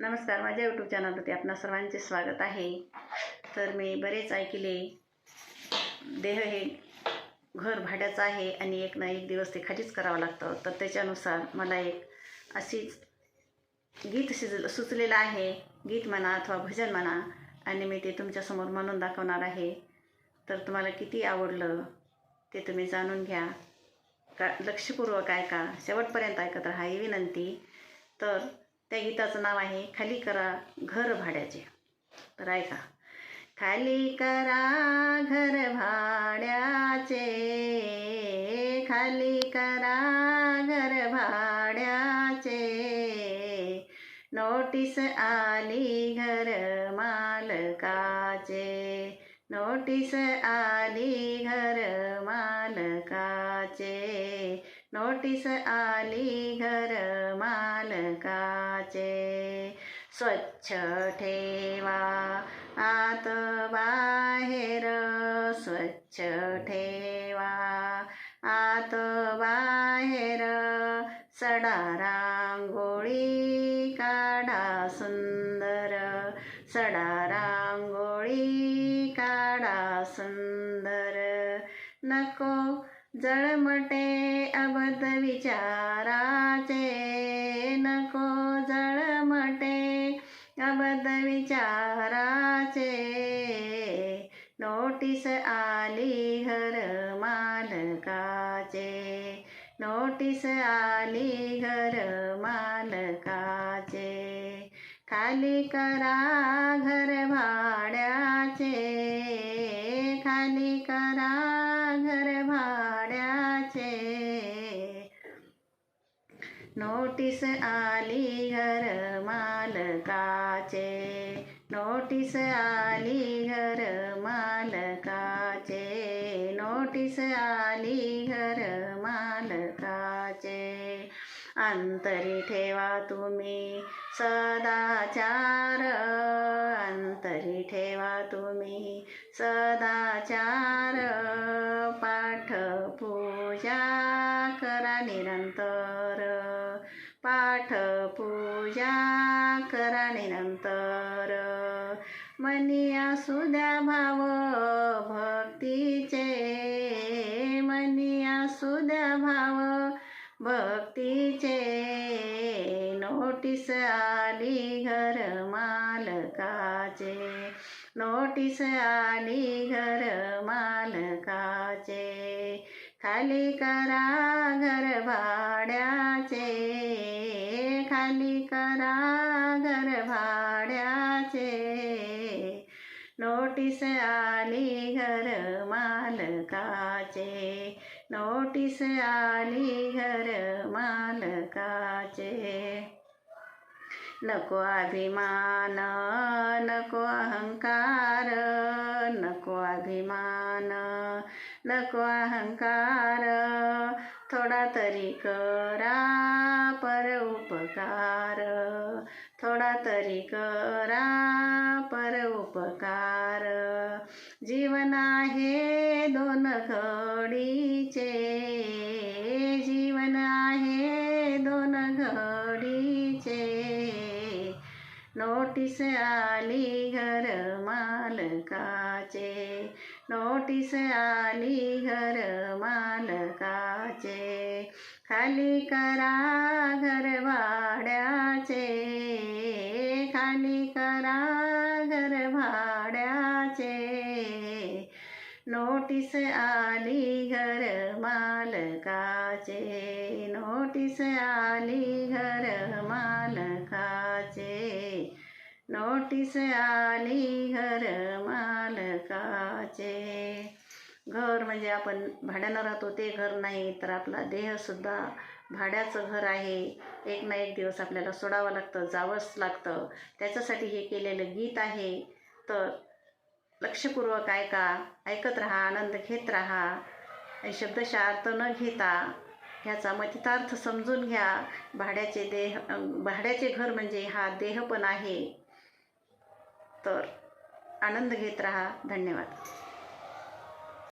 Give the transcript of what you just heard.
नमस्कार माझ्या यूट्यूब चॅनलवरती आपणा सर्वांचे स्वागत आहे. तर मी बरेच ऐकले. देह हे घर भाड्याचं आहे आणि एक ना एक दिवस ते खालीच करावं लागतं. तर त्याच्यानुसार मला एक अशीच गीत शिज सुचलेलं आहे. गीत म्हणा अथवा भजन म्हणा आणि मी ते तुमच्यासमोर म्हणून दाखवणार आहे. तर तुम्हाला किती आवडलं ते तुम्ही जाणून घ्या. का लक्षपूर्वक ऐका. शेवटपर्यंत ऐकत राहा ही विनंती. तर त्या गीताचं नाव आहे खाली करा घर भाड्याचे. तर ऐका. खाली करा घर भाड्याचे. खाली करा घर भाड्याचे. नोटीस आली घर मालकाचे. नोटीस आली घर मालकाचे. नोटीस आली घर मालकाचे स्वच्छ ठेवा आत बाहेर स्वच्छ ठेवा आत बाहेर सडा रांगोळी काढा सुंदर सडा रांगोळी काढा सुंदर नको जळमटे अबध विचाराचे नको जळमटे अबध विचाराचे. नोटीस आली घर मालकाचे. नोटीस आली घर मालकाचे. खाली करा घर भाड्याचे. खाली करा घर भाड्याचे नोटीस आली घर मालकाचे नोटीस आली घर मालकाचे नोटीस आली घर मालकाचे अंतरी ठेवा तुम्ही सदाचार अंतरी ठेवा तुम्ही सदाचार पा नंतर पाठ पूजा करा नंतर मनी असू द्या भाव भक्तीचे. मनी असू द्या भाव भक्तीचे. नोटीस आली घर मालकाचे. नोटीस आली घर मालकाचे. खाली करा घर भाड्याचे. खाली करा घर भाड्याचे. नोटीस आली घर मालकाचे. नोटीस आली घर मालकाचे. नको अभिमान नको अहंकार नको अभिमान नको अहंकार. थोडा तरी करा पर उपकार. थोडा तरी करा पर उपकार. जीवन आहे दोन घडीचे. नोटीस आली घर मालकाचे नोटीस आली घर मालकाचे खाली करा घर भाड्याचे खाली करा घर भाड्याचे नोटीस आली घर मालकाचे नोटीस आली घर मालकाचे नोटीस आली घर मालकाचे. घर म्हणजे आपण भाड्यानं राहतो ते घर नाही तर आपला देहसुद्धा भाड्याचं घर आहे. एक ना एक दिवस आपल्याला सोडावं लागतं जावंच लागतं. त्याच्यासाठी हे केलेलं गीत आहे. तर लक्षपूर्वक ऐका ऐकत राहा आनंद घेत राहा. आणि शब्दशः अर्थ न घेता ह्याचा मतितार्थ समजून घ्या. भाड्याचे देह भाड्याचे घर म्हणजे हा देह पण आहे. तर आनंद घेत राहा. धन्यवाद.